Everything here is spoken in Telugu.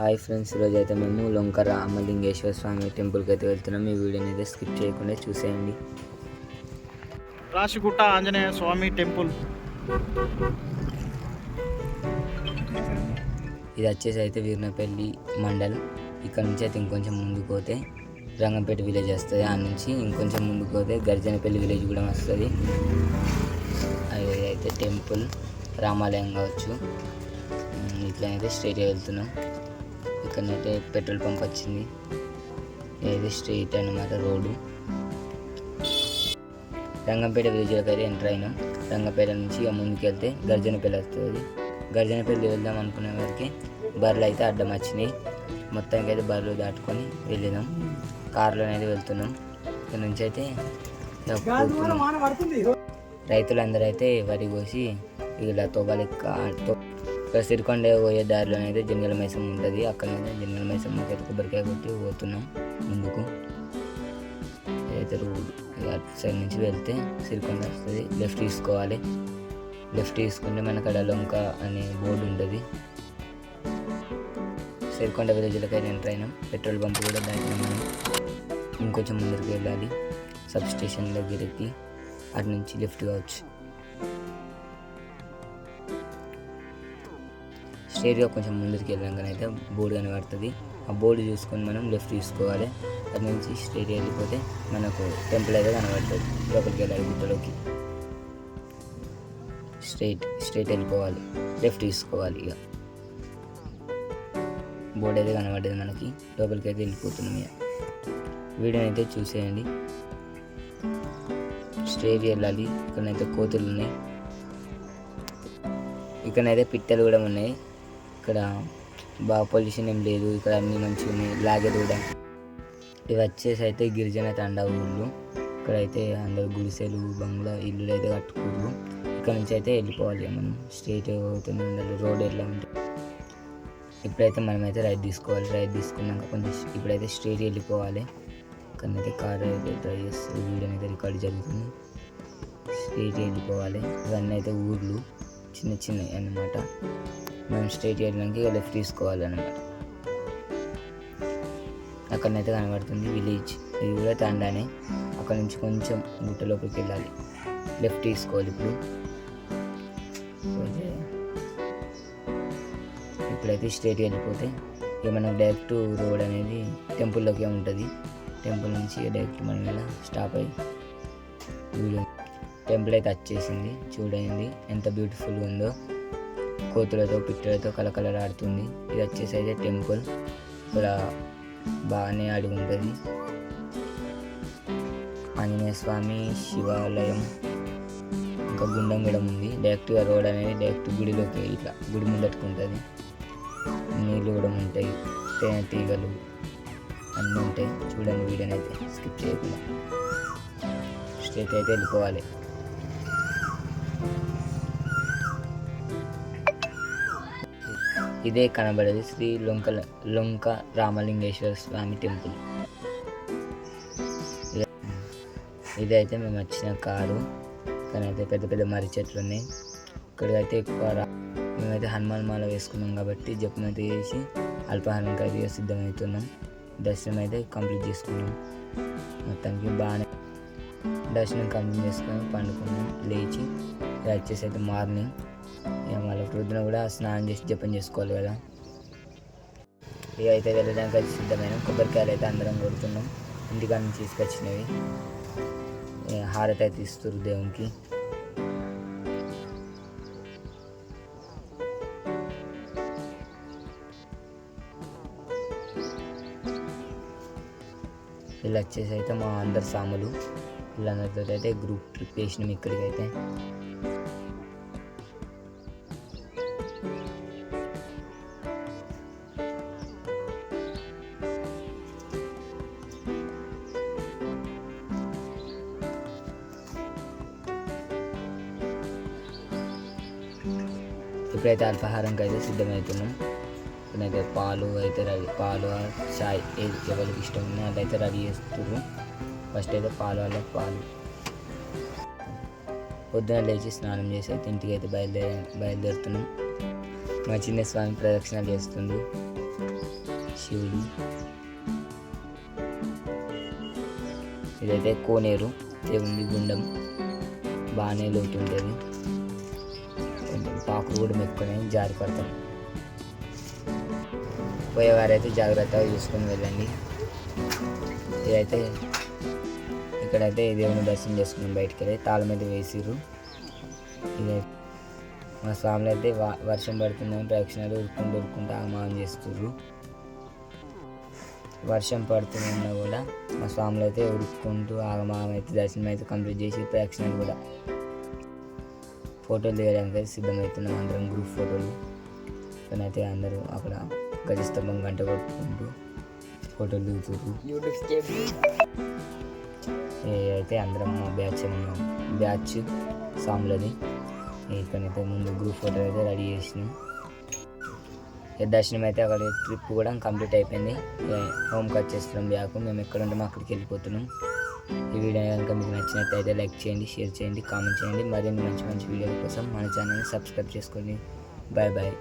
హాయ్ ఫ్రెండ్స్ ఈరోజు అయితే మేము లొంకర అమ్మలింగేశ్వర స్వామి టెంపుల్కి అయితే వెళ్తున్నాం. ఈ వీడియోని అయితే స్కిప్ చేయకుండా చూసేయండి. రాశిగుట్ట ఆంజనేయ స్వామి టెంపుల్. ఇది వచ్చేసి అయితే వీరినపల్లి మండల్. ఇక్కడ నుంచి అయితే ఇంకొంచెం ముందుకు పోతే రంగంపేట విలేజ్ వస్తుంది. ఆ నుంచి ఇంకొంచెం ముందుకు పోతే గర్జనపల్లి విలేజ్ కూడా వస్తుంది. అది అయితే టెంపుల్ రామాలయం కావచ్చు. ఇట్లా అయితే స్ట్రైట్గా వెళ్తున్నాం. ఇక్కడనైతే పెట్రోల్ పంప్ వచ్చింది. ఇది స్ట్రైట్ అన్నమాట రోడ్డు. రంగంపేట విలేజ్లోకి అయితే ఎంటర్ అయినాం. రంగంపేట నుంచి ఇక ముందుకు వెళ్తే గర్జనపల్లి వస్తుంది. గర్జనపల్లి వెళ్దాం అనుకునే వరకు బర్రెలు అయితే అడ్డం వచ్చినాయి. మొత్తానికి అయితే బర్రెలు దాటుకొని వెళ్ళినాం. కార్లో అయితే వెళ్తున్నాం. ఇక్కడ నుంచి అయితే. రైతులందరూ అయితే వరి కోసి ఇలా తొవ్వలెక్క తొ- ఇక్కడ సిరికొండ పోయే దారిలో అయితే జంగల మైసం ఉంటుంది. అక్కడనైతే జంగల మైసం అయితే కొబ్బరికాయ కొట్టి పోతున్నాం ముందుకు. అయితే అటు సైడ్ నుంచి వెళ్తే సిరికొండ వస్తుంది. లెఫ్ట్ తీసుకోవాలి. లెఫ్ట్ తీసుకుంటే మనకు అక్కడ లొంక అనే బోర్డు ఉంటుంది. సిరికొండ విలేజ్లోకి అయితే ఎంటర్ అయినాం. పెట్రోల్ బంక్ కూడా దాటినాం మనం. ఇంకొంచెం ముందరికి వెళ్ళాలి. సబ్ స్టేషన్ దగ్గరికి. అటు నుంచి లెఫ్ట్ కావచ్చు. స్ట్రేట్గా కొంచెం ముందుకు వెళ్ళాకనైతే బోర్డు కనబడుతుంది. ఆ బోర్డు చూసుకొని మనం లెఫ్ట్ తీసుకోవాలి అటు నుంచి స్ట్రేట్ వెళ్ళిపోతే మనకు టెంపుల్ అయితే కనబడుతుంది. లోపలికి వెళ్ళాలి గుట్టలోకి. స్ట్రైట్ స్ట్రైట్ వెళ్ళిపోవాలి. లెఫ్ట్ తీసుకోవాలి ఇక. బోర్డు అయితే కనబడ్డది మనకి. లోపలికి అయితే వెళ్ళిపోతున్నాం ఇక. వీడియోని అయితే చూసేయండి. స్ట్రైట్ వెళ్ళాలి. ఇక్కడనైతే కోతులు ఉన్నాయి. ఇక్కడనైతే పిట్టలు కూడా ఉన్నాయి. ఇక్కడ బాగా పొల్యూషన్ ఏం లేదు ఇక్కడ అన్ని మంచిగా ఉన్నాయి లాగేది కూడా ఇవి వచ్చేసి అయితే గిరిజన తండా ఊళ్ళు ఇక్కడైతే అందరు గుడిసెలు బంగ్లా ఇల్లులు అయితే కట్టుకోరు ఇక్కడ నుంచి అయితే వెళ్ళిపోవాలి మనం. స్ట్రేట్ అవుతూనే ఉండాలి రోడ్ ఎట్లా ఉంటుంది. ఇప్పుడైతే మనమైతే రైట్ తీసుకోవాలి. రైట్ తీసుకున్నాక కొంచెం ఇప్పుడైతే స్ట్రైట్ వెళ్ళిపోవాలి. ఇక్కడైతే కార్ అయితే డ్రైవ్ చేస్తుంది. వీడియో అయితే రికార్డ్ జరుగుతుంది. స్ట్రేట్ వెళ్ళిపోవాలి. ఇవన్నీ అయితే ఊర్లు. చిన్న చిన్నవి అన్నమాట. మనం స్ట్రైట్ వెళ్ళడానికి లెఫ్ట్ తీసుకోవాలి అన్నమాట అక్కడనైతే కనబడుతుంది విలేజ్. ఇది కూడా తండానే. అక్కడ నుంచి కొంచెం గుట్ట లోపలికి వెళ్ళాలి. లెఫ్ట్ తీసుకోవాలి ఇప్పుడు. ఇప్పుడైతే స్ట్రైట్ వెళ్ళిపోతే ఇక మనకు డైరెక్ట్ రోడ్ అనేది టెంపుల్లోకి ఉంటుంది. టెంపుల్ నుంచి డైరెక్ట్ మనం ఇలా స్టాప్ అయ్యి వీడియో టెంపుల్ అయితే వచ్చేసింది చూడండి ఎంత బ్యూటిఫుల్గా ఉందో. కోతులతో పిట్టలతో కలకలలాడుతుంది ఇది వచ్చేసి అయితే టెంపుల్. ఇక్కడ బాగానే అడిగి ఉంటుంది. ఆంజనేయ స్వామి శివాలయం. ఇంకా గుండం కూడా ఉంది. డైరెక్ట్గా రోడ్ అనేది డైరెక్ట్ గుడిలోకి ఇట్లా గుడి ముందట్టుకు ఉంటుంది నీళ్ళు కూడా ఉంటాయి. తేనె తీగలు అన్నీ ఉంటాయి. చూడండి వీడియోనైతే అయితే స్కిప్ చేయకుండా. స్ట్రైట్ అయితే వెళ్ళిపోవాలి. ఇదే కనబడేది శ్రీ లొంక లొంక రామలింగేశ్వర స్వామి టెంపుల్. ఇదైతే మేము వచ్చిన కారు. కానీ అయితే పెద్ద పెద్ద మర్రి చెట్లు ఉన్నాయి. ఇక్కడైతే ఎక్కువ రా- మేమైతే హనుమాన్ మాల వేసుకున్నాం కాబట్టి జపం అయితే చేసి అల్పాహారంకి అయితే సిద్ధమవుతున్నాం. దర్శనం అయితే కంప్లీట్ చేసుకున్నాం. మొత్తానికి బాగానే దర్శనం కంప్లీట్ చేసుకొని పండుకున్నాం. లేచి వచ్చేసి అయితే మార్నింగ్ ఇక మళ్ళీ ప్రొద్దున కూడా స్నానం చేసి జపం చేసుకోవాలి కదా. ఇక అయితే వెళ్ళడానికి అయితే సిద్ధమైన కొబ్బరికాయలు అయితే అందరం కొడుతున్నాం. ఇంటికాడ నుంచి తీసుకొచ్చినవి. ఇక హారతి అయితే ఇస్తారు దేవునికి. వీళ్ళు వచ్చేసి అయితే మా అందరు సాములు. వీళ్ళందరితో అయితే గ్రూప్ ట్రిప్ వేసినాం ఇక్కడికైతే. ఇప్పుడైతే అల్పాహారంకి అయితే సిద్ధమవుతున్నాం ఇప్పుడైతే పాలు అయితే రెడీ పాలు చాయ్ ఏది ఎవరికి ఇష్టం ఉన్నా అదైతే రెడీ చేస్తున్నారు ఫస్ట్ అయితే పాలు వాళ్ళకి పాలు. పొద్దున లేచి స్నానం చేసి అయితే ఇంటికి అయితే బయలుదేరి బయలుదేరుతున్నాం. మా చిన్న స్వామి ప్రదక్షిణ చేస్తుండు శివుడు. ఇదైతే కోనేరు దేవుని గుండం. బాగానే లోతుంటుంది. పాకులు కూడా మెత్తుకొని జారి పడతాం పోయేవారైతే జాగ్రత్తగా చూసుకొని వెళ్ళండి. ఇదైతే ఇక్కడైతే దేవుని దర్శనం చేసుకున్నాం బయటికి వెళ్ళి. తాళం అయితే వేసిర్రు. ఇదైతే మా స్వామిలో అయితే వర్షం పడుతుందని ప్రేక్షణలు ఉరుకుంటూ ఉరుకుంటూ ఆగమానం చేస్తుర్రు. వర్షం పడుతున్నా కూడా మా స్వాములు అయితే ఉరుక్కుంటూ ఆగమానం అయితే దర్శనం అయితే కంప్లీట్ చేసి ప్రేక్షణలు కూడా ఫోటోలు దిగడానికి సిద్ధమవుతున్నాం అందరం గ్రూప్ ఫోటోలు. అయితే అందరూ అక్కడ గజస్తంభం గంట కొట్టుకుంటూ ఫోటోలు దిగుతుర్రు. ఏ అయితే అందరం మా బ్యాచ్ ఉన్నాం బ్యాచ్ సాములది. ఇక్కడైతే ముందు గ్రూప్ ఫోటో అయితే రెడీ చేసినాం. దర్శనం అయితే అక్కడ ట్రిప్ కూడా కంప్లీట్ అయిపోయింది. హోమ్కి వచ్చేస్తున్నాం బ్యాక్. మేము ఎక్కడ ఉంటామో అక్కడికి వెళ్ళిపోతున్నాం. ఈ వీడియో కనుక మీకు నచ్చినట్లయితే లైక్ చేయండి షేర్ చేయండి కామెంట్ చేయండి. మరిన్ని మంచి మంచి వీడియోల కోసం మన ఛానల్ని సబ్స్క్రైబ్ చేసుకోండి బాయ్ బాయ్